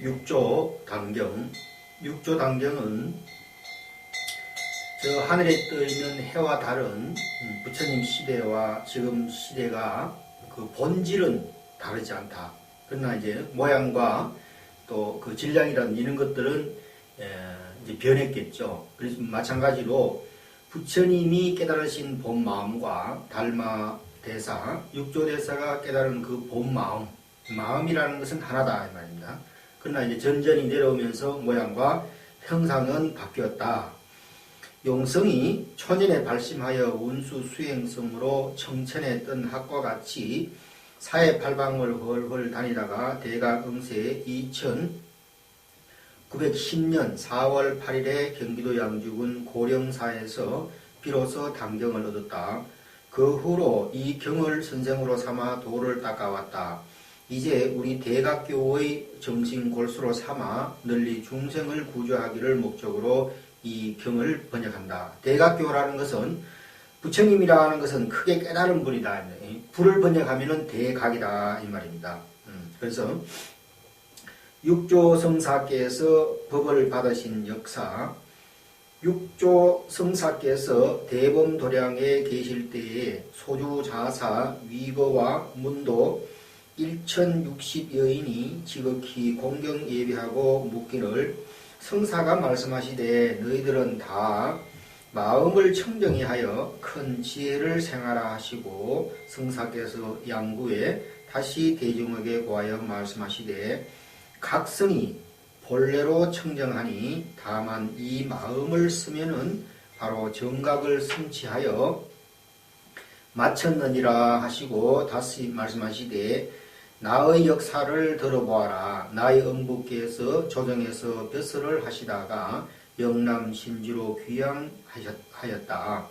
육조 당경. 육조 당경은 저 하늘에 떠 있는 해와 다른 음, 부처님 시대와 지금 시대가 그 본질은 다르지 않다. 그러나 이제 모양과 또 그 질량이라는 이런 것들은 에, 이제 변했겠죠. 그래서 마찬가지로 부처님이 깨달으신 본 마음과 달마 대사, 육조 대사가 깨달은 그 본 마음, 마음이라는 것은 하나다 이 말입니다. 그러나 이제 전전이 내려오면서 모양과 형상은 바뀌었다. 용성이 초년에 발심하여 운수 수행성으로 청천에 뜬 학과 같이 사회 팔방을 헐헐 다니다가 대각 응세 2910년 4월 8일에 경기도 양주군 고령사에서 비로소 당경을 얻었다. 그 후로 이 경을 선생으로 삼아 도를 닦아왔다. 이제 우리 대각교의 정신 골수로 삼아 널리 중생을 구조하기를 목적으로 이 경을 번역한다. 대각교라는 것은 부처님이라는 것은 크게 깨달은 분이다. 불을 번역하면은 대각이다 이 말입니다. 음, 그래서 육조 성사께서 법을 받으신 역사, 육조 성사께서 대범 도량에 계실 때에 소주 자사 위거와 문도 1060여인이 지극히 공경 예비하고 묻기를 성사가 말씀하시되 너희들은 다 마음을 청정히 하여 큰 지혜를 생하라 하시고 성사께서 양구에 다시 대중에게 고하여 말씀하시되 각성이 본래로 청정하니 다만 이 마음을 쓰면은 바로 정각을 성취하여 마쳤느니라 하시고 다시 말씀하시되 나의 역사를 들어보아라. 나의 음부께서 조정에서 벼슬을 하시다가 영남 신주로 귀향하였다.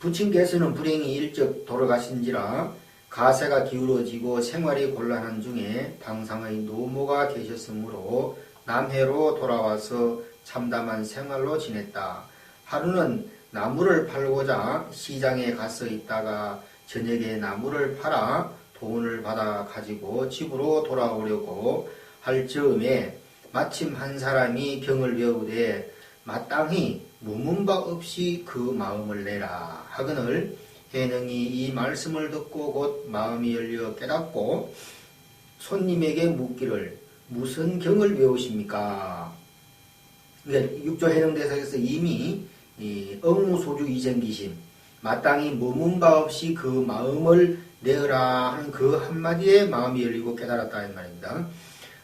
부친께서는 불행히 일찍 돌아가신지라 가세가 기울어지고 생활이 곤란한 중에 당상의 노모가 계셨으므로 남해로 돌아와서 참담한 생활로 지냈다. 하루는 나무를 팔고자 시장에 가서 있다가 저녁에 나무를 팔아 돈을 받아 가지고 집으로 돌아오려고 할 즈음에 마침 한 사람이 경을 배우되 마땅히 묵은 바 없이 그 마음을 내라 하거늘 해능이 이 말씀을 듣고 곧 마음이 열려 깨닫고 손님에게 묻기를 무슨 경을 배우십니까? 그러니까 육조 해능대사에서 이미 억무소주 이전기심 마땅히 머문 바 없이 그 마음을 내어라 하는 그 한마디에 마음이 열리고 깨달았다 는 말입니다.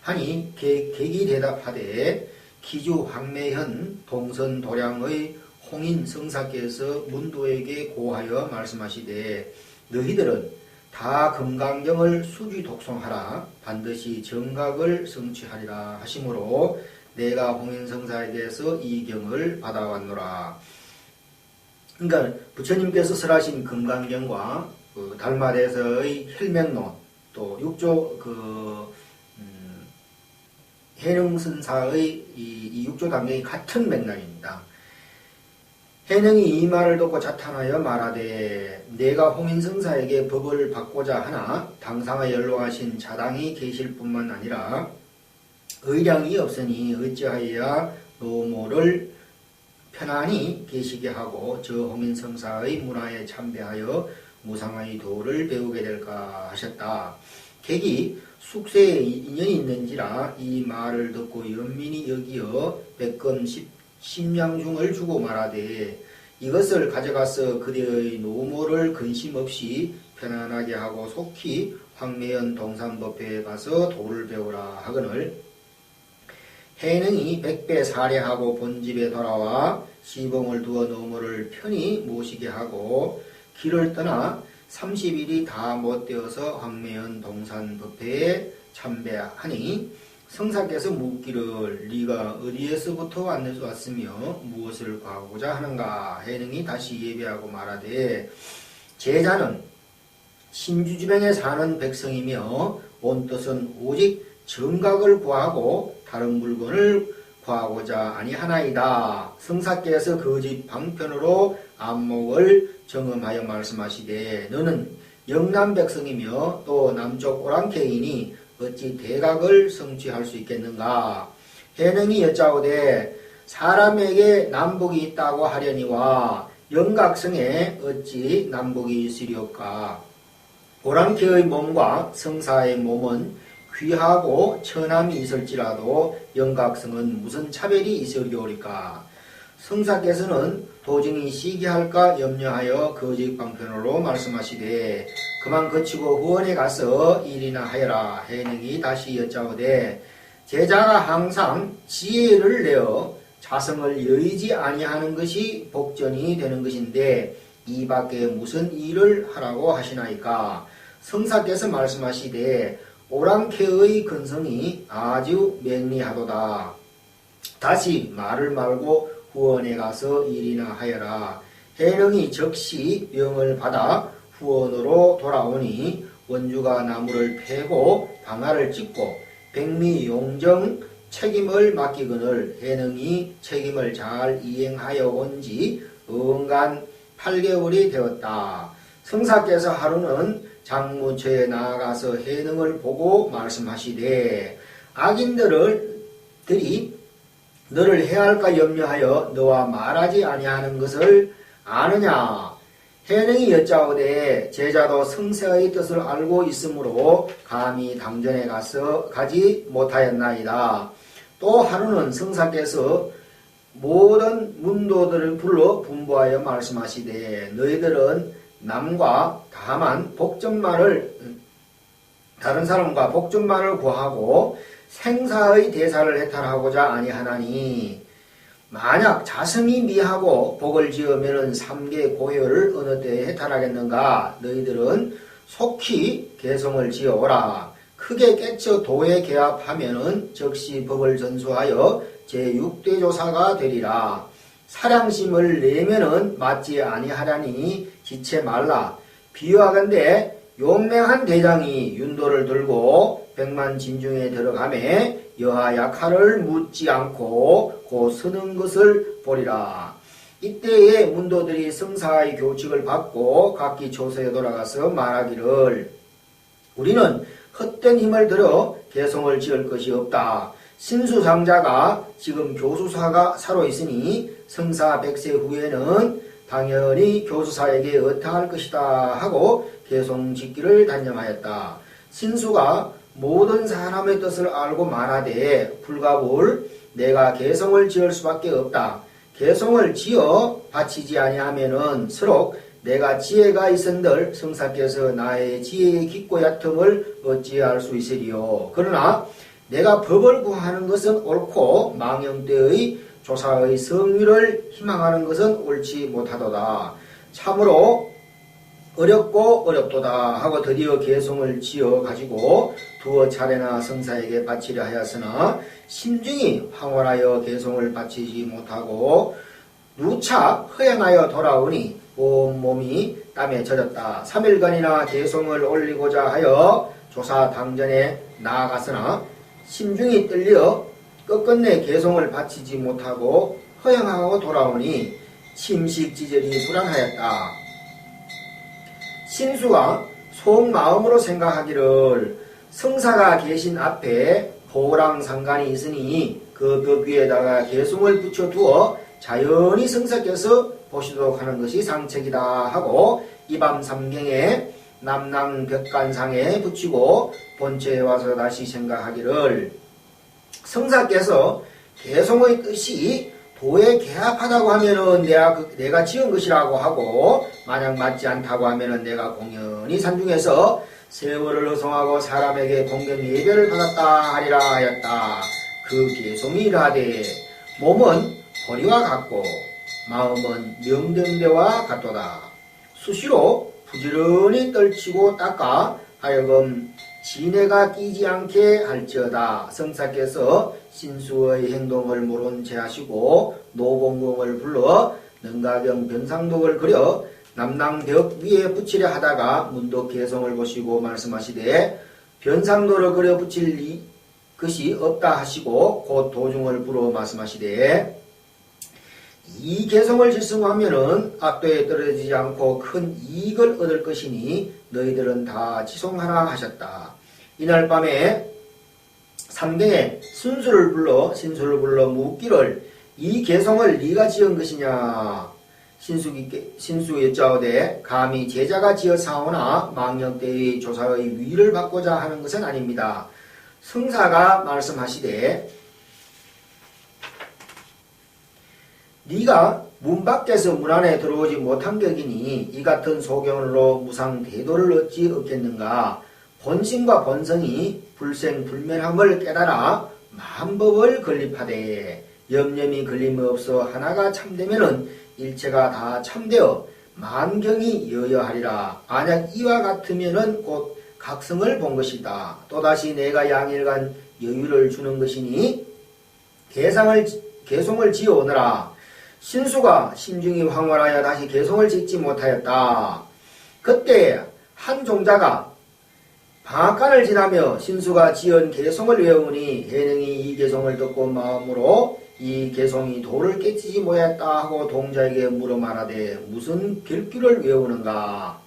하니 객이 대답하되 기주 황매현 동선 도량의 홍인 성사께서 문도에게 고하여 말씀하시되 너희들은 다 금강경을 수지 독송하라 반드시 정각을 성취하리라 하시므로 내가 홍인 성사에게서 이 경을 받아왔노라. 그러니까 부처님께서 설하신 금강경과 그 달마대에서의 혈맹론 또 육조 그 음, 해능선사의 이, 이 육조 단경이 같은 맥락입니다. 해능이 이 말을 듣고 자탄하여 말하되 내가 홍인성사에게 법을 받고자 하나 당상에 연로하신 자당이 계실 뿐만 아니라 의량이 없으니 어찌하여야 노모를 편안히 계시게 하고 저 홍인성사의 문화에 참배하여 무상의 도를 배우게 될까 하셨다. 객이 숙세에 인연이 있는지라 이 말을 듣고 연민이 여기어 백건 십량중을 주고 말하되 이것을 가져가서 그대의 노모를 근심 없이 편안하게 하고 속히 황매연 동산법회에 가서 도를 배우라 하거늘 해능이 백배 사례하고 본집에 돌아와 시봉을 두어 노모를 편히 모시게 하고 길을 떠나 30일이 다 못되어서 황매연 동산 법회에 참배하니 성사께서 묻기를 네가 어디에서부터 왔으며 무엇을 구하고자 하는가? 해능이 다시 예배하고 말하되 제자는 신주지명에 사는 백성이며 온 뜻은 오직 정각을 구하고 다른 물건을 구하고자 아니하나이다. 성사께서 거짓 방편으로 안목을 정음하여 말씀하시되 너는 영남 백성이며 또 남쪽 오랑캐이니 어찌 대각을 성취할 수 있겠는가? 해능이 여짜오되 사람에게 남북이 있다고 하려니와 영각성에 어찌 남북이 있으리까? 오랑캐의 몸과 성사의 몸은 귀하고 천함이 있을지라도 영각성은 무슨 차별이 있으리오리까? 성사께서는 도중이 시기할까 염려하여 거짓 방편으로 말씀하시되 그만 거치고 후원에 가서 일이나 하여라 해능이 다시 여짜오되 제자가 항상 지혜를 내어 자성을 여의지 아니하는 것이 복전이 되는 것인데 이 밖에 무슨 일을 하라고 하시나이까 성사께서 말씀하시되 오랑캐의 근성이 아주 맹리하도다 다시 말을 말고 후원에 가서 일이나 하여라 해령이 적시 병을 받아 후원으로 돌아오니 원주가 나무를 패고 방아를 찢고 백미 용정 책임을 맡기거늘 해능이 책임을 잘 이행하여 온지 응간 8개월이 되었다. 성사께서 하루는 장무처에 나아가서 해능을 보고 말씀하시되 악인들을 들이 너를 해할까 염려하여 너와 말하지 아니하는 것을 아느냐 해능이 여짜오되 제자도 성세의 뜻을 알고 있으므로 감히 당전에 가서 가지 못하였나이다. 또 하루는 성사께서 모든 문도들을 불러 분부하여 말씀하시되 너희들은 남과 다만 복전말을 다른 사람과 복전말을 구하고 생사의 대사를 해탈하고자 아니하나니 만약 자성이 미하고 복을 지으면은 삼계 고열을 어느 때에 해탈하겠는가? 너희들은 속히 개성을 지어오라. 크게 깨쳐 도에 개합하면은 즉시 법을 전수하여 제6대 조사가 되리라. 사량심을 내면은 맞지 아니하라니 지체 말라. 비유하건대 용맹한 대장이 윤도를 들고 백만 진중에 들어가매 여하 약하를 묻지 않고 고 서는 것을 보리라. 이때에 문도들이 성사의 교칙을 받고 각기 조서에 돌아가서 말하기를 우리는 헛된 힘을 들어 개성을 지을 것이 없다. 신수상자가 지금 교수사가 살아 있으니 성사 백세 후에는 당연히 교수사에게 어떠할 것이다 하고 개성 짓기를 단념하였다. 신수가 모든 사람의 뜻을 알고 말하되 불가불 내가 개성을 지을 수밖에 없다. 개성을 지어 바치지 아니하면은 서로 내가 지혜가 있은들 성사께서 나의 지혜의 깊고 얕음을 어찌할 수 있으리요. 그러나 내가 법을 구하는 것은 옳고 망령 때의 조사의 성의를 희망하는 것은 옳지 못하도다. 참으로 어렵고 어렵도다 하고 드디어 개성을 지어 가지고 두어 차례나 성사에게 바치려 하였으나 심중이 황홀하여 개성을 바치지 못하고 누차 허행하여 돌아오니 온 몸이 땀에 젖었다. 3일간이나 개성을 올리고자 하여 조사 당전에 나아갔으나 심중이 떨려 끝끝내 개성을 바치지 못하고 허영하고 돌아오니 침식지절이 불안하였다. 신수가 속마음으로 생각하기를 성사가 계신 앞에 호랑 상관이 있으니 그 벽 위에다가 개성을 붙여두어 자연히 성사께서 보시도록 하는 것이 상책이다 하고 이밤 삼경에 남남 벽간상에 붙이고 본체에 와서 다시 생각하기를 성사께서 개성의 뜻이 도에 개합하다고 하면은 내가, 그, 내가 지은 것이라고 하고 만약 맞지 않다고 하면은 내가 공연히 산중에서 세월을 허송하고 사람에게 공경 예배를 받았다 하리라 하였다. 그 개성이 이하되 몸은 보리와 같고 마음은 명등대와 같도다. 수시로 부지런히 떨치고 닦아 하여금 진해가 끼지 않게 할지어다. 성사께서 신수의 행동을 모른 채 하시고 노봉공을 불러 능가경 변상복을 그려 남낭벽 위에 붙이려 하다가 문도 개성을 보시고 말씀하시되 변상도를 그려 붙일 것이 없다 하시고 곧 도중을 불어 말씀하시되 이 개성을 질성하면은 악도에 떨어지지 않고 큰 이익을 얻을 것이니 너희들은 다 지송하라 하셨다. 이날 밤에 삼경에 순수를 불러 신수를 불러 묻기를 이 개성을 네가 지은 것이냐 신수기 신수 여짜오되 감히 제자가 지어 사오나 망령대의 조사의 위를 받고자 하는 것은 아닙니다. 성사가 말씀하시되 네가 문 밖에서 문 안에 들어오지 못한 격이니 이 같은 소경으로 무상 대도를 얻지 얻겠는가? 본심과 본성이 불생불멸함을 깨달아 만법을 건립하되 염염이 걸림없어 하나가 참되면은 일체가 다 참되어 만경이 여여하리라. 만약 이와 같으면은 곧 각성을 본 것이다. 또다시 내가 양일간 여유를 주는 것이니 개상을 개송을 지어오너라 신수가 심중이 황홀하여 다시 개송을 짓지 못하였다. 그때 한 종자가 방앗간을 지나며 신수가 지은 개송을 외우니 해능이 이 개송을 듣고 마음으로 이 개송이 돌을 깨치지 못했다 하고 동자에게 물어 말하되 무슨 별규를 외우는가?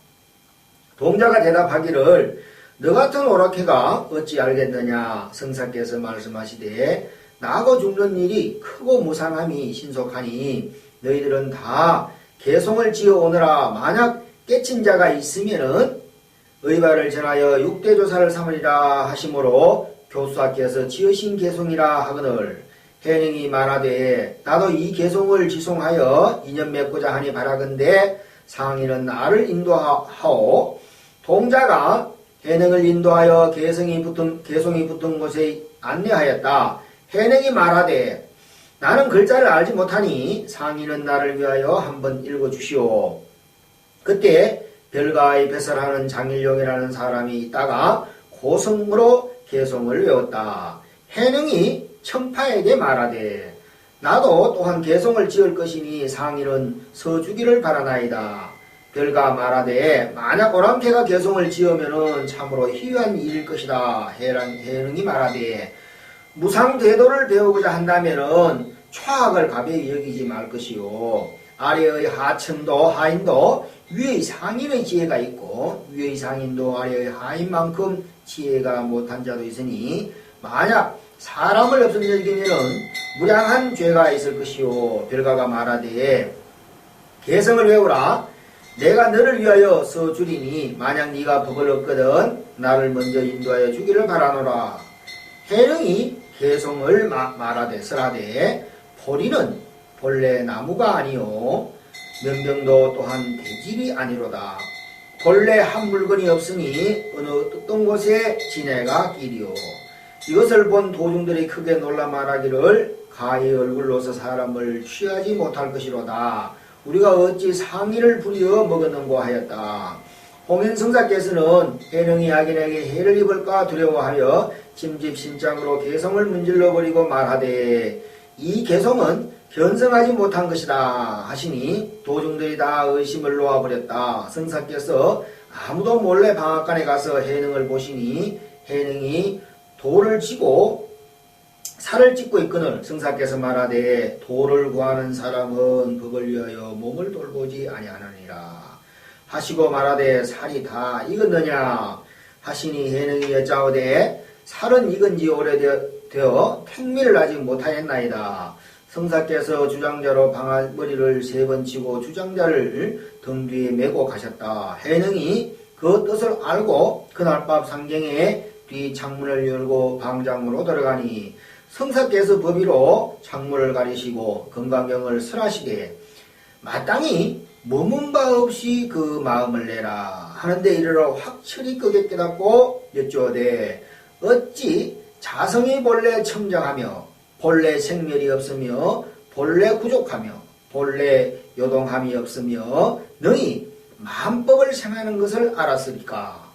동자가 대답하기를 너 같은 오락해가 어찌 알겠느냐? 성사께서 말씀하시되 나고 죽는 일이 크고 무상함이 신속하니 너희들은 다 개송을 지어 오너라 만약 깨친 자가 있으면은 의발을 전하여 육대조사를 삼으리라 하심으로 교수학께서 지으신 개송이라 하거늘 해능이 말하되 나도 이 개송을 지송하여 인연 맺고자 하니 바라건대 상인은 나를 인도하오 동자가 해능을 인도하여 개성이 붙은 개송이 붙은 곳에 안내하였다. 해능이 말하되 나는 글자를 알지 못하니 상인은 나를 위하여 한번 읽어주시오. 그때 별가의 배설하는 장일용이라는 사람이 있다가 고성으로 개송을 외웠다. 해능이 청파에게 말하되 나도 또한 개송을 지을 것이니 상인은 서주기를 바라나이다. 별가 말하되 만약 오랑캐가 개송을 지으면 참으로 희귀한 일일 것이다. 해능이 말하되 무상대도를 배우고자 한다면은 초학을 가벼이 여기지 말 것이요. 아래의 하층도 하인도 위의 상인의 지혜가 있고 위의 상인도 아래의 하인만큼 지혜가 못한 자도 있으니 만약 사람을 없음 여기면은 무량한 죄가 있을 것이요. 별가가 말하되 개성을 외우라. 내가 너를 위하여 써주리니 만약 네가 법을 얻거든 나를 먼저 인도하여 주기를 바라노라. 해령이 개성을 말하되 설하되 포리는 본래 나무가 아니요 명병도 또한 대집이 아니로다. 본래 한 물건이 없으니 어느 어떤 곳에 지내가 길이요. 이것을 본 도중들이 크게 놀라 말하기를 가히 얼굴로서 사람을 취하지 못할 것이로다. 우리가 어찌 상의를 부리어 먹었는고 하였다. 홍인성사께서는 해능이 악인에게 해를 입을까 두려워하여 침집심장으로 개성을 문질러 버리고 말하되 이 개성은 견성하지 못한 것이다 하시니 도중들이 다 의심을 놓아버렸다. 성사께서 아무도 몰래 방앗간에 가서 해능을 보시니 해능이 돌을 치고 살을 찢고 있거늘 성사께서 말하되 돌을 구하는 사람은 법을 위하여 몸을 돌보지 아니하느니라 하시고 말하되 살이 다 익었느냐 하시니 해능이 여짜오되 살은 익은 지 오래되어 택미를 아직 못하였나이다. 성사께서 주장자로 방아머리를 세 번 치고 주장자를 등 뒤에 메고 가셨다. 해능이 그 뜻을 알고 그날 밤 상경에 뒤 창문을 열고 방장으로 들어가니 성사께서 법위로 창문을 가리시고 건강경을 설하시되 마땅히 머문 바 없이 그 마음을 내라 하는데 이르러 확철이 끄게 깨닫고 여쭈어대 어찌 자성이 본래 청정하며 본래 생멸이 없으며 본래 부족하며 본래 요동함이 없으며 너희 만법을 생하는 것을 알았으니까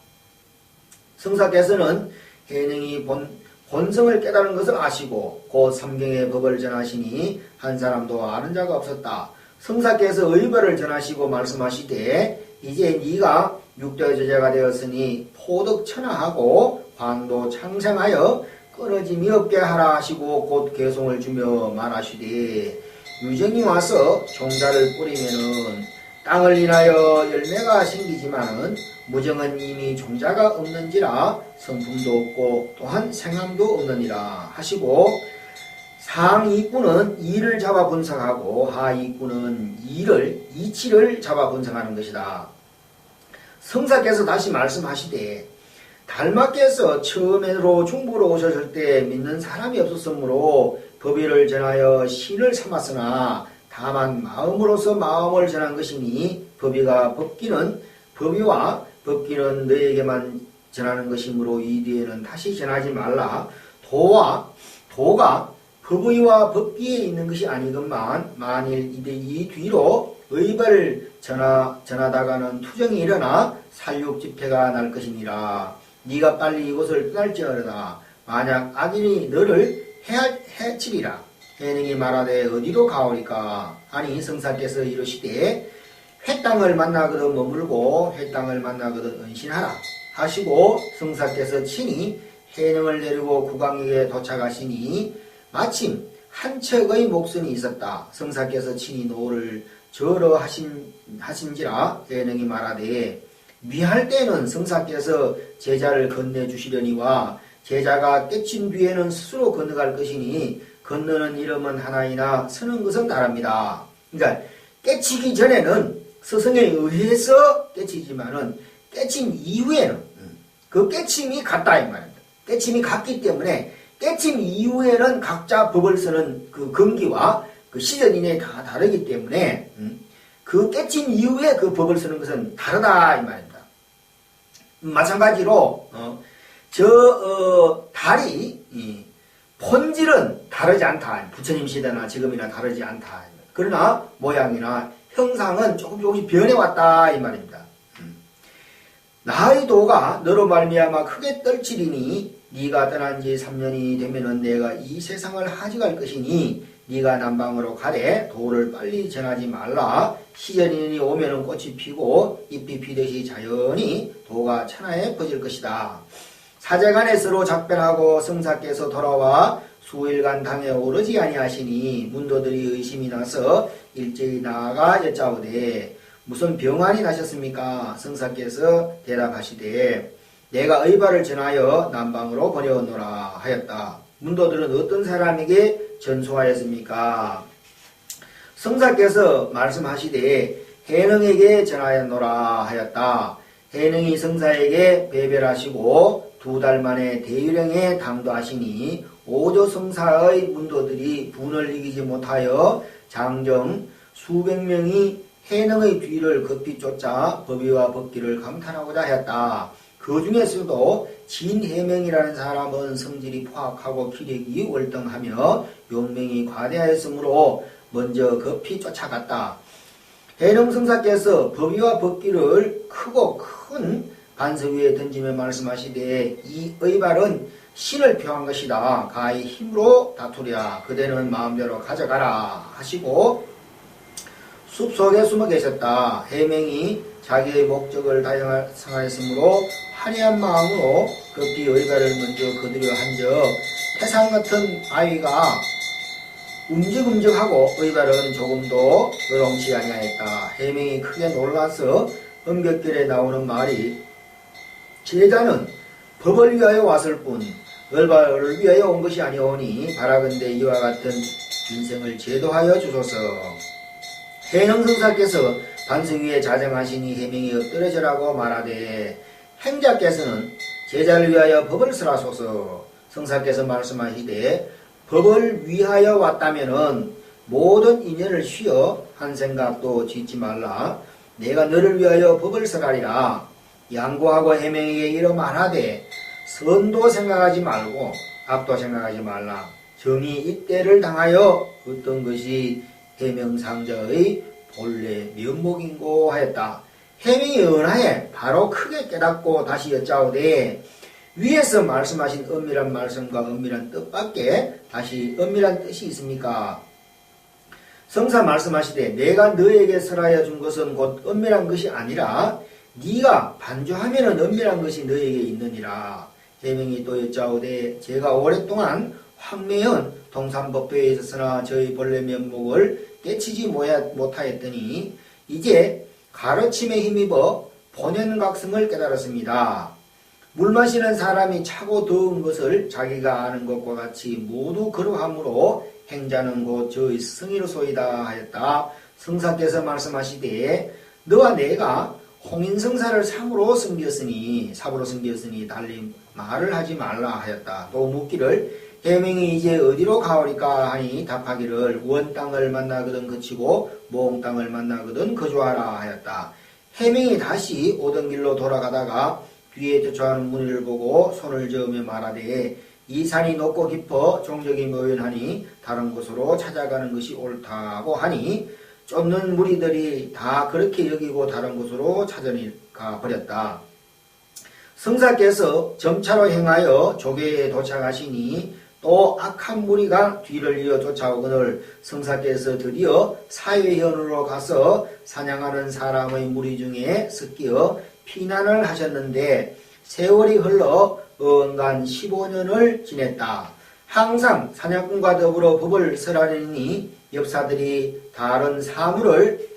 성사께서는 해능이 본, 본성을 깨달은 것을 아시고 곧 삼경의 법을 전하시니 한 사람도 아는 자가 없었다. 성사께서 의벌을 전하시고 말씀하시되 이제 네가 육도의 제자가 되었으니 포득천하하고 광도 창생하여 끊어짐이 없게 하라 하시고 곧 개송을 주며 말하시되 유정이 와서 종자를 뿌리면은 땅을 인하여 열매가 생기지만은 무정은 이미 종자가 없는지라 성품도 없고 또한 생함도 없느니라 하시고 상이꾼은 이를 잡아 분석하고 하이꾼은 이를 이치를 잡아 분석하는 것이다. 성사께서 다시 말씀하시되 달마께서 처음으로 중부로 오셨을 때 믿는 사람이 없었으므로 법의를 전하여 신을 삼았으나 다만 마음으로서 마음을 전한 것이니 법의가 법기는 법의와 법기는 너에게만 전하는 것이므로 이 뒤에는 다시 전하지 말라 도와 도가 법의와 법기에 있는 것이 아니건만 만일 이대 이 뒤로 의발을 전하, 전하다가는 투정이 일어나 살육 집회가 날 것이니라. 네가 빨리 이곳을 떠날지어다 만약 악인이 너를 해, 해치리라. 해능이 말하되 어디로 가오리까? 아니 성사께서 이르시되 회 땅을 만나거든 머물고 회 땅을 만나거든 은신하라 하시고 성사께서 친히 해능을 내리고 국왕에게 도착하시니 마침 한 척의 목선이 있었다. 성사께서 친히 노를 절어 하신, 하신지라 해능이 말하되 위할 때는 성사께서 제자를 건네주시려니와 제자가 깨친 뒤에는 스스로 건너갈 것이니 건너는 이름은 하나이나 서는 것은 다릅니다. 그러니까 깨치기 전에는 스승에 의해서 깨치지만은 깨친 이후에는 음, 그 깨침이 같다 이 말입니다. 깨침이 같기 때문에 깨침 이후에는 각자 법을 쓰는 그 금기와 그 시전 이내에 다 다르기 때문에 음, 그 깨침 이후에 그 법을 쓰는 것은 다르다 이 말입니다. 마찬가지로 어, 저 어, 달이 이, 본질은 다르지 않다. 부처님 시대나 지금이나 다르지 않다. 그러나 모양이나 형상은 조금 조금씩 변해왔다 이 말입니다. 음. 나의 도가 너로 말미암아 크게 떨치리니 네가 떠난 지 3년이 되면은 내가 이 세상을 하직할 것이니 네가 남방으로 가되 도를 빨리 전하지 말라 시전인이 오면은 꽃이 피고 잎이 피듯이 자연히 도가 천하에 퍼질 것이다. 사제간에 서로 작별하고 성사께서 돌아와 수일간 당에 오르지 아니하시니 문도들이 의심이 나서 일제히 나아가 여짜오되 무슨 병환이 나셨습니까? 성사께서 대답하시되 내가 의발을 전하여 남방으로 보내었노라 하였다. 문도들은 어떤 사람에게 전수하였습니까? 성사께서 말씀하시되 해능에게 전하였노라 하였다. 해능이 성사에게 배별하시고 두 달 만에 대유령에 당도하시니 오조 성사의 문도들이 분을 이기지 못하여 장정 수백 명이 해능의 뒤를 급히 쫓아 법위와 법기를 감탄하고자 하였다. 그 중에서도 진해명이라는 사람은 성질이 포악하고 기력이 월등하며 용맹이 과대하였으므로 먼저 급히 쫓아갔다. 해능성사께서 법위와 법기를 크고 큰 반석 위에 던지며 말씀하시되 이 의발은 신을 표한 것이다. 가히 힘으로 다투랴. 그대는 마음대로 가져가라. 하시고 숲속에 숨어 계셨다. 해명이 자기의 목적을 다양성하였으므로 화려한 마음으로 급히 의가를 먼저 거두려 한적 태상 같은 아이가 움직움직하고 의발은 조금도 요동치 아니하였다. 해명이 크게 놀라서 음격길에 나오는 말이 제자는 법을 위하여 왔을 뿐 을발을 위하여 온 것이 아니오니 바라건대 이와 같은 인생을 제도하여 주소서. 해능성사께서 반석 위에 자정하시니 해명이 엎드려져라고 말하되 행자께서는 제자를 위하여 법을 쓰라소서. 성사께서 말씀하시되 법을 위하여 왔다면은 모든 인연을 쉬어 한 생각도 짓지 말라. 내가 너를 위하여 법을 쓰라리라. 양보하고 해명에게 이러 말하되 선도 생각하지 말고 앞도 생각하지 말라. 정이 이때를 당하여 어떤 것이 해명상자의 본래 면목인고 하였다. 해명이 은하에 바로 크게 깨닫고 다시 여짜오되 위에서 말씀하신 엄밀한 말씀과 엄밀한 뜻밖에 다시 엄밀한 뜻이 있습니까? 성사 말씀하시되 내가 너에게 설하여 준 것은 곧 엄밀한 것이 아니라 네가 반주하면은 엄밀한 것이 너에게 있느니라. 해명이 또 여짜오되 제가 오랫동안 황매연 동산법회에 있었으나 저희 본래 면목을 깨치지 못하였더니 이제 가르침에 힘입어 본연각성을 깨달았습니다. 물 마시는 사람이 차고 더운 것을 자기가 아는 것과 같이 모두 그러함으로 행자는 곧 저의 승이로소이다 하였다. 성사께서 말씀하시되 너와 내가 홍인성사를 상으로 섬겼으니 사부로 섬겼으니 달리 말을 하지 말라 하였다. 또 묻기를 해명이 이제 어디로 가오리까 하니 답하기를 원 땅을 만나거든 그치고 몽 땅을 만나거든 거주하라 하였다. 해명이 다시 오던 길로 돌아가다가 뒤에 쫓아오는 무리를 보고 손을 저으며 말하되 이 산이 높고 깊어 종적이 묘연하니 다른 곳으로 찾아가는 것이 옳다고 하니 쫓는 무리들이 다 그렇게 여기고 다른 곳으로 찾아가 버렸다. 성사께서 점차로 행하여 조계에 도착하시니 또 악한 무리가 뒤를 이어 쫓아오거늘 성사께서 드디어 사회현으로 가서 사냥하는 사람의 무리 중에 섞여 피난을 하셨는데 세월이 흘러 언간 15년을 지냈다. 항상 사냥꾼과 더불어 법을 설하려니 역사들이 다른 사물을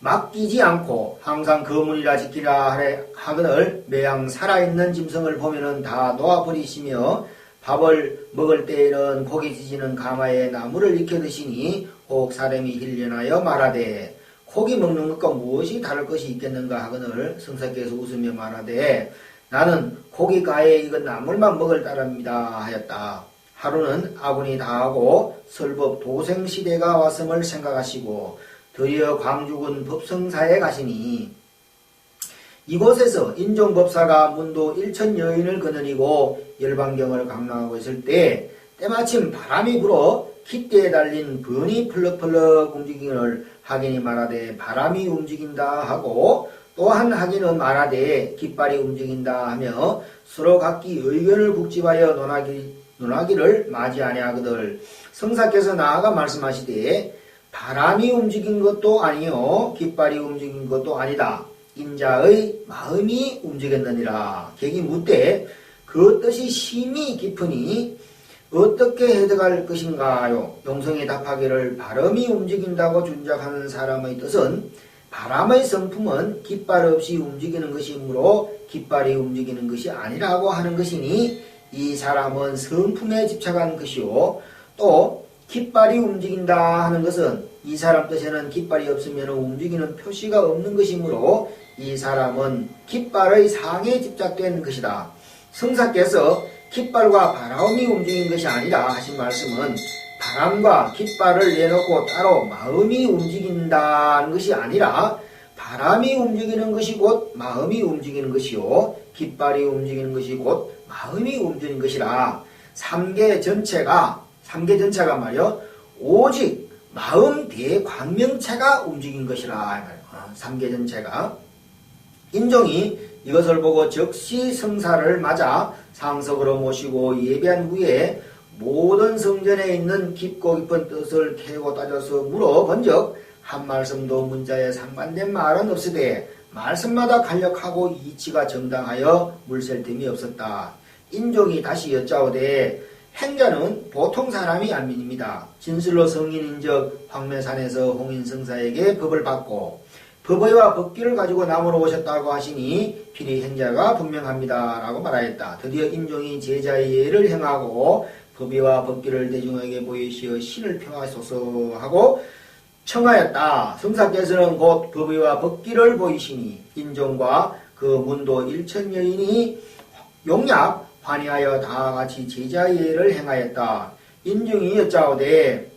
맡기지 않고 항상 거문이라 지키라 하거늘 매양 살아있는 짐승을 보면은 다 놓아버리시며 밥을 먹을 때에는 고기 지지는 가마에 나무를 익혀 드시니 혹 사람이 힐련하여 말하되 고기 먹는 것과 무엇이 다를 것이 있겠는가 하거늘 성사께서 웃으며 말하되 나는 고기 가에 익은 나물만 먹을 따릅니다 하였다. 하루는 아군이 다하고 설법 도생 시대가 왔음을 생각하시고 드디어 광주군 법성사에 가시니 이곳에서 인종법사가 문도 일천 여인을 거느리고 열반경을 강론하고 있을 때 때마침 바람이 불어 깃대에 달린 번이 펄럭펄럭 움직임을 하긴이 말하되 바람이 움직인다 하고 또한 하기는 말하되 깃발이 움직인다 하며 서로 각기 의견을 국집하여 논하기, 논하기를 맞이 아니하거들 성사께서 나아가 말씀하시되 바람이 움직인 것도 아니요 깃발이 움직인 것도 아니다. 인자의 마음이 움직였느니라. 객이 묻되 그 뜻이 심히 깊으니 어떻게 해석할 것인가요? 용성이 답하기를 바람이 움직인다고 준작하는 사람의 뜻은 바람의 성품은 깃발 없이 움직이는 것이므로 깃발이 움직이는 것이 아니라고 하는 것이니 이 사람은 성품에 집착한 것이요. 또 깃발이 움직인다 하는 것은 이 사람 뜻에는 깃발이 없으면 움직이는 표시가 없는 것이므로 이 사람은 깃발의 상에 집착된 것이다. 성사께서 깃발과 바람이 움직인 것이 아니라 하신 말씀은 바람과 깃발을 내놓고 따로 마음이 움직인다는 것이 아니라 바람이 움직이는 것이 곧 마음이 움직이는 것이요 깃발이 움직이는 것이 곧 마음이 움직이는 것이라 삼계 전체가 삼계 전체가 말이요 오직 마음 대광명체가 움직인 것이라 어, 삼계 전체가 인종이 이것을 보고 즉시 성사를 맞아 상석으로 모시고 예배한 후에 모든 성전에 있는 깊고 깊은 뜻을 캐고 따져서 물어 본적 한 말씀도 문자에 상반된 말은 없으되 말씀마다 간략하고 이치가 정당하여 물샐 틈이 없었다. 인종이 다시 여짜오되 행자는 보통 사람이 아닙니다. 진술로 성인인적 황매산에서 홍인성사에게 법을 받고 법의와 법기를 가지고 나무로 오셨다고 하시니 필히 행자가 분명합니다. 라고 말하였다. 드디어 인종이 제자의 예를 행하고 법의와 법기를 대중에게 보이시어 신을 평하소서 하고 청하였다. 성사께서는 곧 법의와 법기를 보이시니 인종과 그 문도 일천 여인이 용약 환희하여 다 같이 제자예를 행하였다. 인중이 여짜오되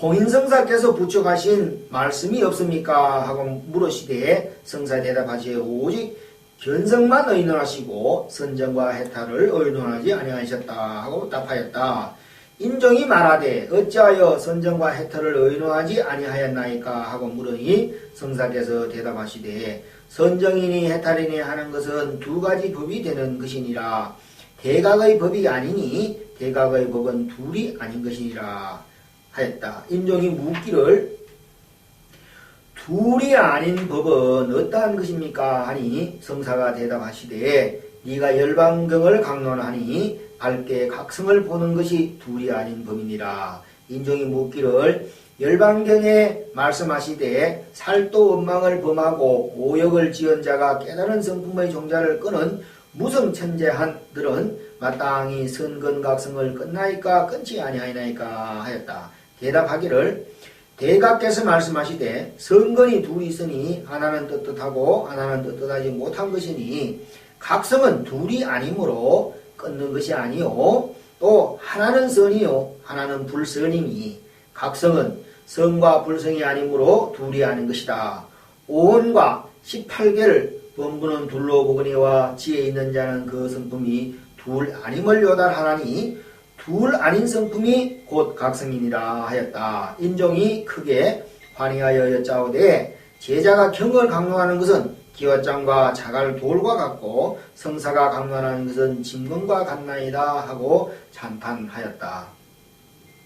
홍인성사께서 부축하신 말씀이 없습니까? 하고 물으시되 성사 대답하시에 오직 견성만 의논하시고 선정과 해탈을 의논하지 아니하셨다 하고 답하였다. 인종이 말하되 어찌하여 선정과 해탈을 의논하지 아니하였나이까 하고 물으니 성사께서 대답하시되 선정이니 해탈이니 하는 것은 두 가지 법이 되는 것이니라 대각의 법이 아니니 대각의 법은 둘이 아닌 것이니라 하였다. 인종이 묻기를 둘이 아닌 법은 어떠한 것입니까? 하니 성사가 대답하시되 네가 열방경을 강론하니 밝게 각성을 보는 것이 둘이 아닌 법이니라. 인종이 묻기를 열반경에 말씀하시되 살도 원망을 범하고 오역을 지은 자가 깨달은 성품의 종자를 끊은 무성천재한들은 마땅히 선근각성을 끝나이까 끊지 아니하이나이까 하였다. 대답하기를 대각께서 말씀하시되 성근이 둘이 있으니 하나는 떳떳하고 하나는 떳떳하지 못한 것이니 각성은 둘이 아니므로 끊는 것이 아니요 또 하나는 선이요 하나는 불선이니 각성은 성과 불성이 아니므로 둘이 아닌 것이다. 오온과 18개를 범부는 둘로 보거니와 지혜 있는 자는 그 성품이 둘 아님을 요달하나니 둘 아닌 성품이 곧 각성이니라 하였다. 인종이 크게 환희하여 여짜오되 제자가 경을 강론하는 것은 기와장과 자갈 돌과 같고 성사가 강론하는 것은 진검과 같나이다 하고 찬탄하였다.